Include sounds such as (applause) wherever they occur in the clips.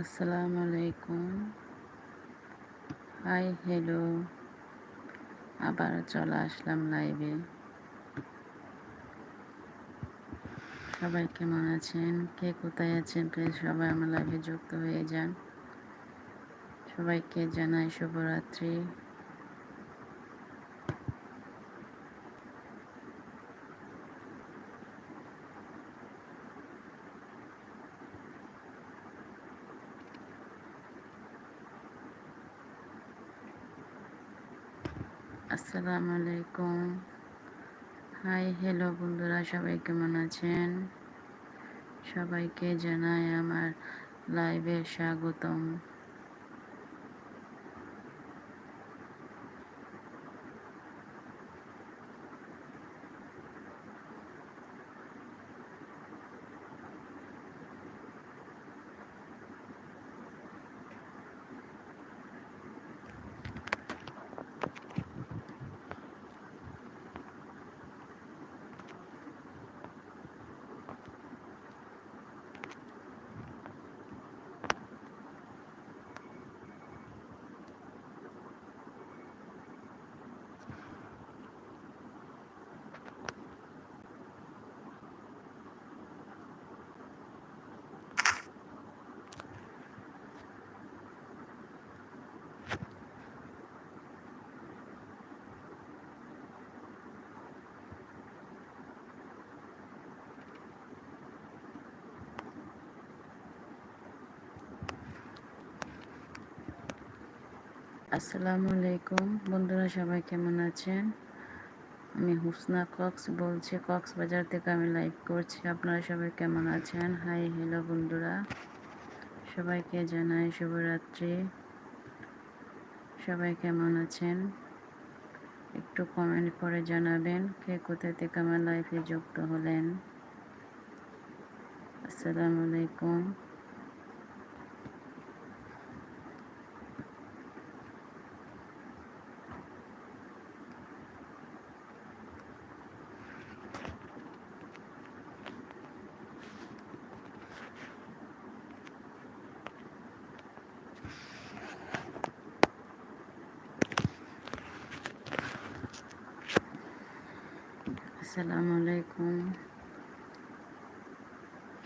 আসসালামু আলাইকুম। Hi, hello. আবার চলে আসলাম লাইভে। সবাই কেমন আছেন? কে কোথায় আছেন? প্লিজ সবাই আমার লাইভে যুক্ত হয়ে যান। সবাইকে জানাই শুভরাত্রি। আসসালামু আলাইকুম। হাই হ্যালো বন্ধুরা সবাই কেমন আছেন? সবাইকে জানাই আমার লাইভে স্বাগতম। আসসালামু আলাইকুম। বন্ধুরা, সবাই কেমন আছেন? আমি হুসনা কক্স বলছি। কক্সবাজার থেকে আমি লাইভ করছি। আপনারা সবাই কেমন আছেন? হাই হ্যালো বন্ধুরা। সবাইকে জানাই শুভরাত্রি। সবাই কেমন আছেন? একটু কমেন্ট করে জানাবেন কে কোথা থেকে আমার লাইফে যুক্ত হলেন। আসসালামু আলাইকুম আসসালামু আলাইকুম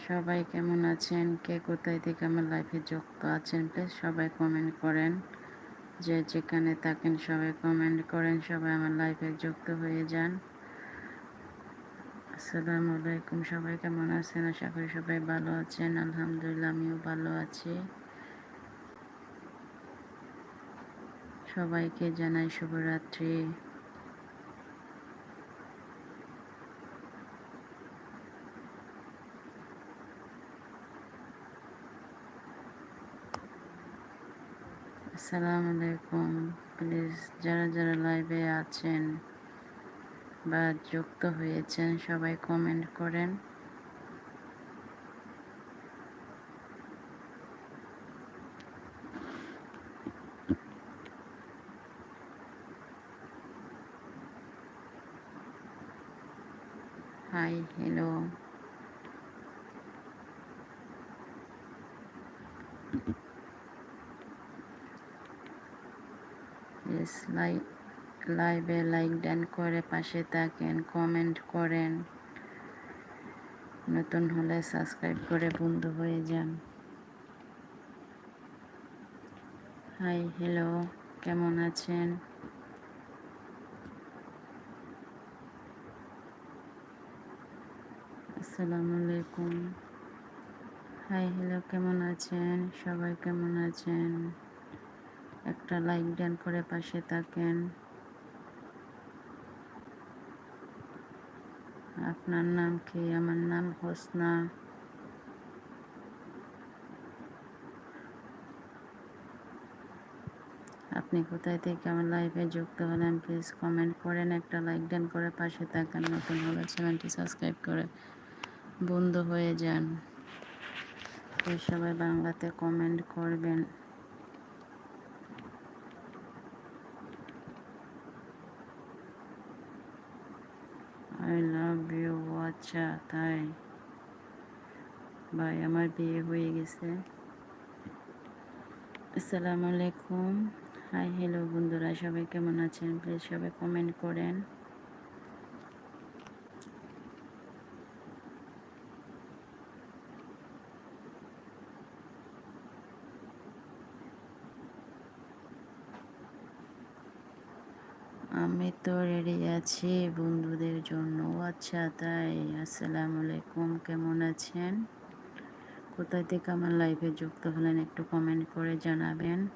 সবাই কেমন আছেন? কে কোথায় থেকে আমার লাইফে যুক্ত আছেন? প্লিজ সবাই কমেন্ট করেন। যে যেখানে থাকেন সবাই কমেন্ট করেন। সবাই আমার লাইফে যুক্ত হয়ে যান। আসসালামু আলাইকুম। সবাই কেমন আছেন? আশা করি সবাই ভালো আছেন। আলহামদুলিল্লাহ, আমিও ভালো আছি। সবাইকে জানাই শুভরাত্রি। আসসালামু আলাইকুম প্লিজ, যারা যারা লাইভে আছেন বা যুক্ত হয়েছেন, সবাই কমেন্ট করেন। হাই হ্যালো প্লিজ লাইক, লাইভে লাইক দেন, করে পাশে থাকেন, কমেন্ট করেন। নতুন হলে সাবস্ক্রাইব করে বন্ধু হয়ে যান। হাই, হ্যালো, কেমন আছেন? আসসালামু আলাইকুম। হাই, হ্যালো, কেমন আছেন? সবাই কেমন আছেন? একটা লাইক দেন করে পাশে থাকেন। আপনার নাম কি? আমার নাম হোসনা। আপনি কোথায় থেকে আমার লাইফে যুক্ত হলেন প্লিজ কমেন্ট করেন। একটা লাইক দেন করে পাশে থাকেন, নতুন হলে চ্যানেলটি সাবস্ক্রাইব করে বন্ধু হয়ে যান। সবাই বাংলাতে কমেন্ট করবেন। লাভ আচ্ছা তাই। ভাই, আমার বিয়ে হয়ে গেছে। আসসালামু আলাইকুম। হাই হ্যালো বন্ধুরা, সবাই কেমন আছেন? প্লিজ সবাই কমেন্ট করেন। আমি তো রেডি আছি, বন্ধুদের জন্য আচ্ছা তাই। আসসালামু আলাইকুম, কেমন আছেন? কোথায় থেকে আমার লাইভে যুক্ত হলেন একটু কমেন্ট করে জানাবেন।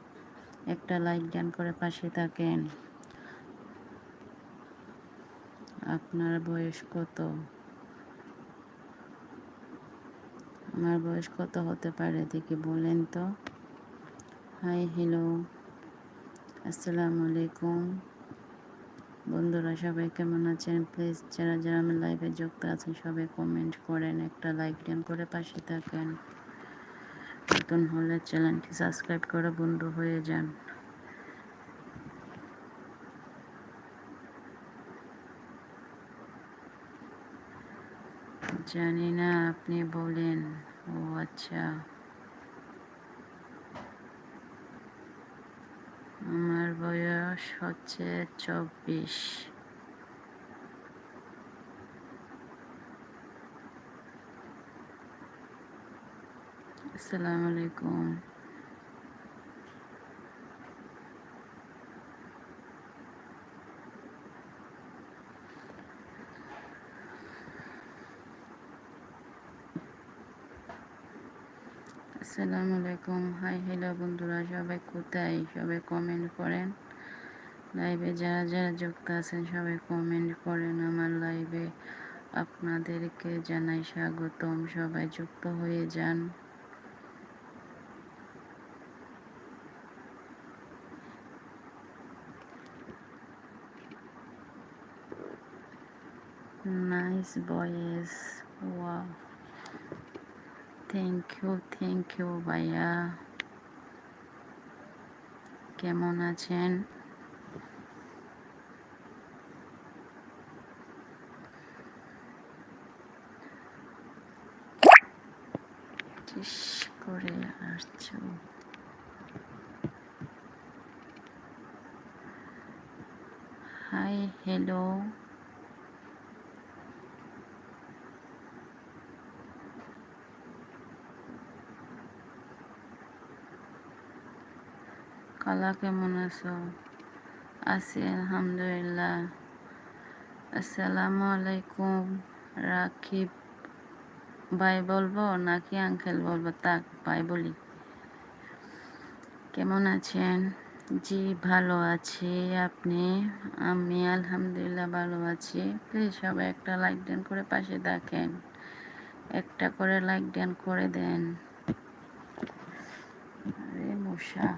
একটা লাইক ডান করে পাশে থাকেন। আপনার বয়স কত? আমার বয়স কত হতে পারে দেখি বলেন তো। হাই হ্যালো আসসালামু আলাইকুম। বন্ধুরা, সবাই কেমন আছেন? প্লিজ যারা যারা আমার লাইভে যুক্ত আছেন, সবাই কমেন্ট করেন, একটা লাইক দেন করে পাশে থাকেন। নতুন হলে চ্যানেলটি সাবস্ক্রাইব করে, বন্ধু হয়ে যান। জানি না, আপনি বলেন। ও আচ্ছা। আমার বয়স হচ্ছে চব্বিশ। আসসালামু আলাইকুম। আসসালামু আলাইকুম। হাই, হ্যালো বন্ধুরা, সবাই কোথায়? সবাই কমেন্ট করেন। লাইভে যারা যারা যুক্ত আছেন, সবাই কমেন্ট করেন আমার লাইভে আপনাদেরকে জানাই স্বাগতম। সবাই যুক্ত হয়ে যান। নাইস ভয়েস ওয়া থ্যাংক ইউ থ্যাংক ইউ ভাইয়া। কেমন আছেন টিস করে আসছো হাই হ্যালো কালা কেমন আছো আছি আলহামদুলিল্লাহ আসসালামু আলাইকুম রাকিব ভাই বলব নাকি আঙ্কেল বলব তাক ভাই বলি কেমন আছেন জি ভালো আছি আপনি আমি আলহামদুলিল্লাহ ভালো আছি প্লিজ সবাই একটা লাইক দেন করে পাশে দেখেন একটা করে লাইক দেন, করে দেন। আরে মশা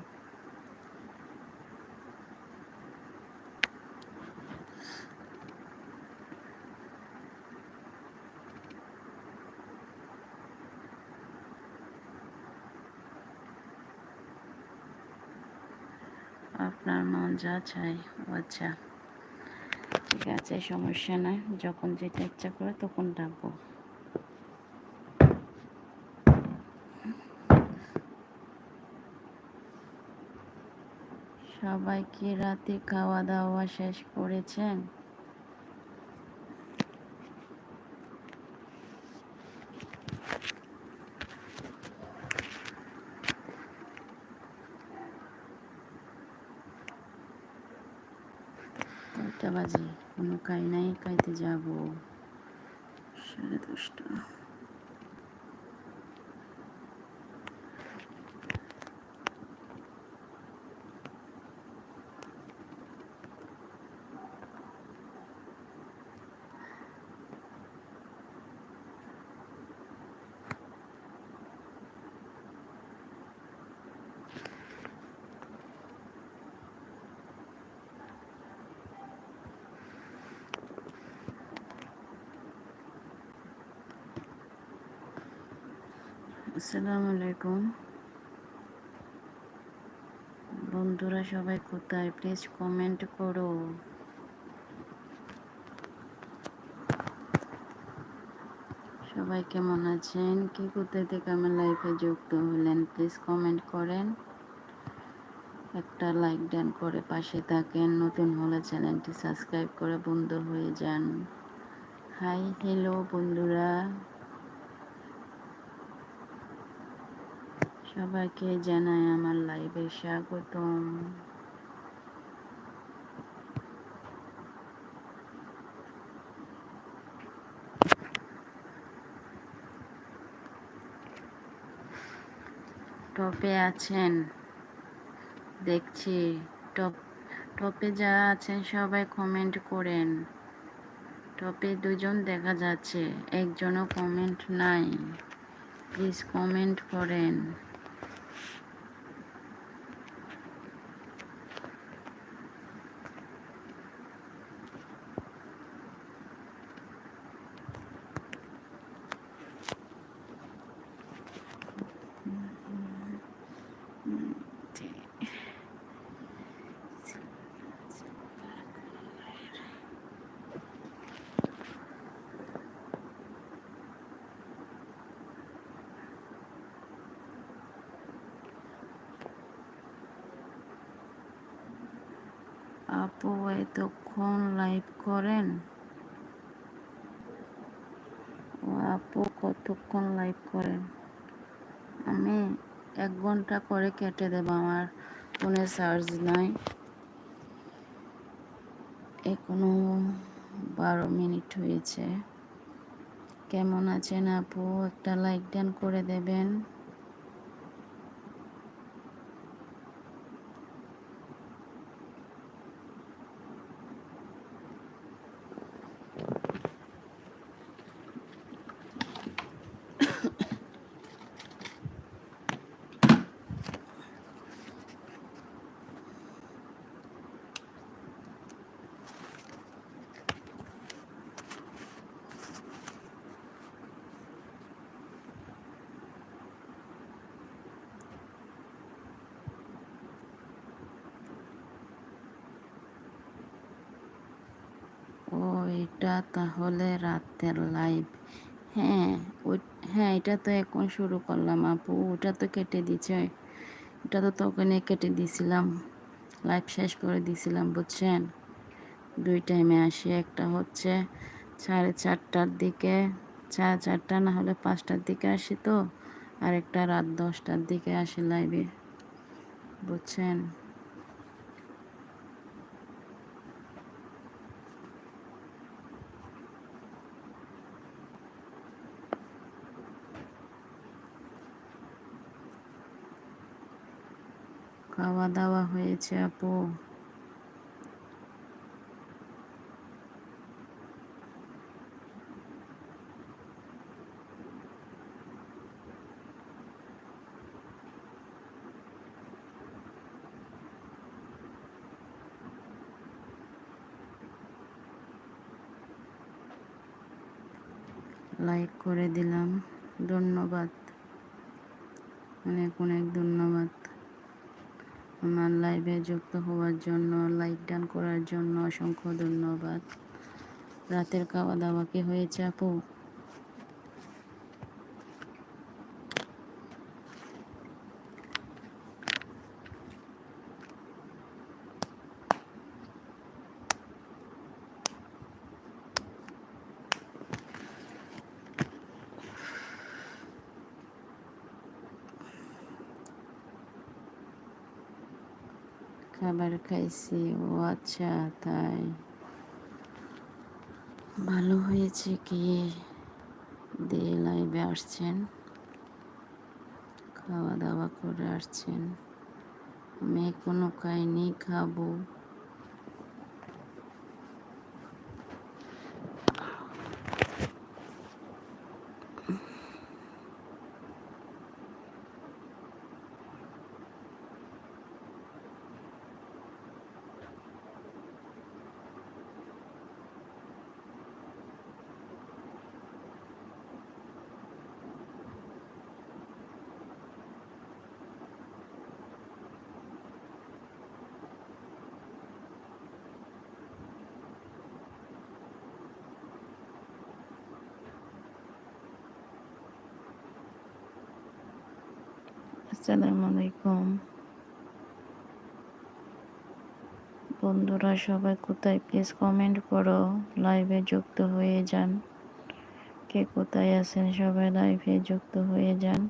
আপনার মন যা চাই ও আচ্ছা। ঠিক আছে, সমস্যা নাই। যখন যেটা ইচ্ছা করে তখন ডাকবো। সবাই কি রাতে খাওয়া দাওয়া শেষ করেছেন? কোনো খাই নাই খাইতে যাব। সাড়ে দশটা। আসসালামু আলাইকুম। বন্ধুরা সবাই কোথায়? প্লিজ কমেন্ট করো। সবাই কেমন আছেন? কি কোথায় থেকে আমার লাইফে যুক্ত হলেন? প্লিজ কমেন্ট করেন। একটা লাইক দেন করে পাশে থাকেন। নতুন হলে চ্যানেলটি সাবস্ক্রাইব করে বন্ধু হয়ে যান। হাই হ্যালো বন্ধুরা। সবাইকে জানাই আমার লাইভে স্বাগতম। টপে আছেন, দেখছি, টপ, টপে যারা আছেন সবাই কমেন্ট করেন। টপে দুজন দেখা যাচ্ছে, একজনও কমেন্ট নাই। প্লিজ কমেন্ট করেন। আপু এতক্ষণ লাইভ করেন? ও আপু কতক্ষণ লাইভ করেন? আমি এক ঘণ্টা করে কেটে দেব, আমার ফোনে চার্জ নাই। এখনও বারো মিনিট হয়েছে। কেমন আছেন আপু? একটা লাইক ডান করে দেবেন। ও এটা তাহলে রাতের লাইভ হ্যাঁ ওই হ্যাঁ এটা তো এখন শুরু করলাম আপু, ওটা তো কেটে দিচ্ছে এটা তো তখনই কেটে দিছিলাম লাইভ শেষ করে দিছিলাম বুঝছেন? দুই টাইমে আসি, একটা হচ্ছে সাড়ে চারটার দিকে, সাড়ে চারটা না হলে পাঁচটার দিকে আসি তো, আর একটা রাত দশটার দিকে আসি লাইভে বুঝছেন? খাওয়া দাওয়া হয়েছে আপু। লাইক করে দিলাম। ধন্যবাদ। অনেক অনেক ধন্যবাদ। আমার লাইভে যুক্ত হওয়ার জন্য লাইক ডান করার জন্য অসংখ্য ধন্যবাদ। রাতের খাওয়া দাওয়া কি হয়েছে আপু? খাইছি। ও আচ্ছা তাই। ভালো হয়েছে কি? দিয়ে লাইভে আসছেন। খাওয়া দাওয়া করে আসছেন। আমি কোনো খাইনি, খাব। আসসালামু আলাইকুম। বন্ধুরা, সবাই কোথায়? প্লিজ কমেন্ট করো। লাইভে যুক্ত হয়ে যান। কে কোথায় আছেন? সবাই লাইভে যুক্ত হয়ে যান।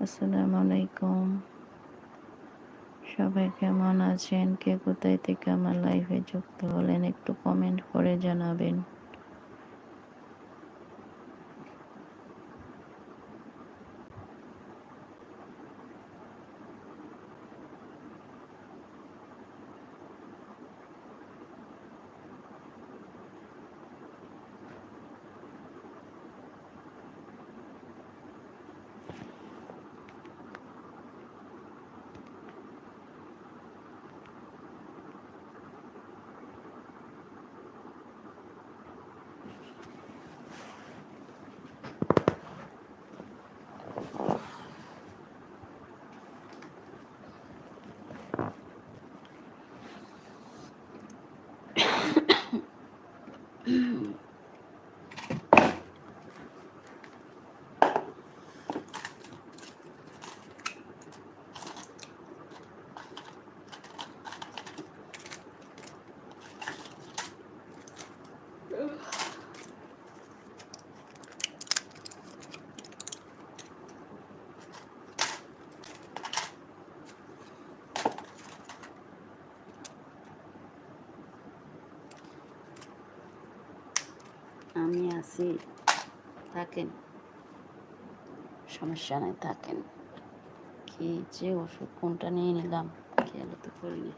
আসসালামু আলাইকুম। সবাই কেমন আছেন? কে কোথায় থেকে আমার লাইভে যুক্ত হলেন? একটু কমেন্ট করে জানাবেন। Ooh. (clears throat) আমি থাকেন সমস্যা নাই থাকেন। কি যে ওষুধ কোনটা নিয়ে নিলাম? খেয়াল তো করিনি।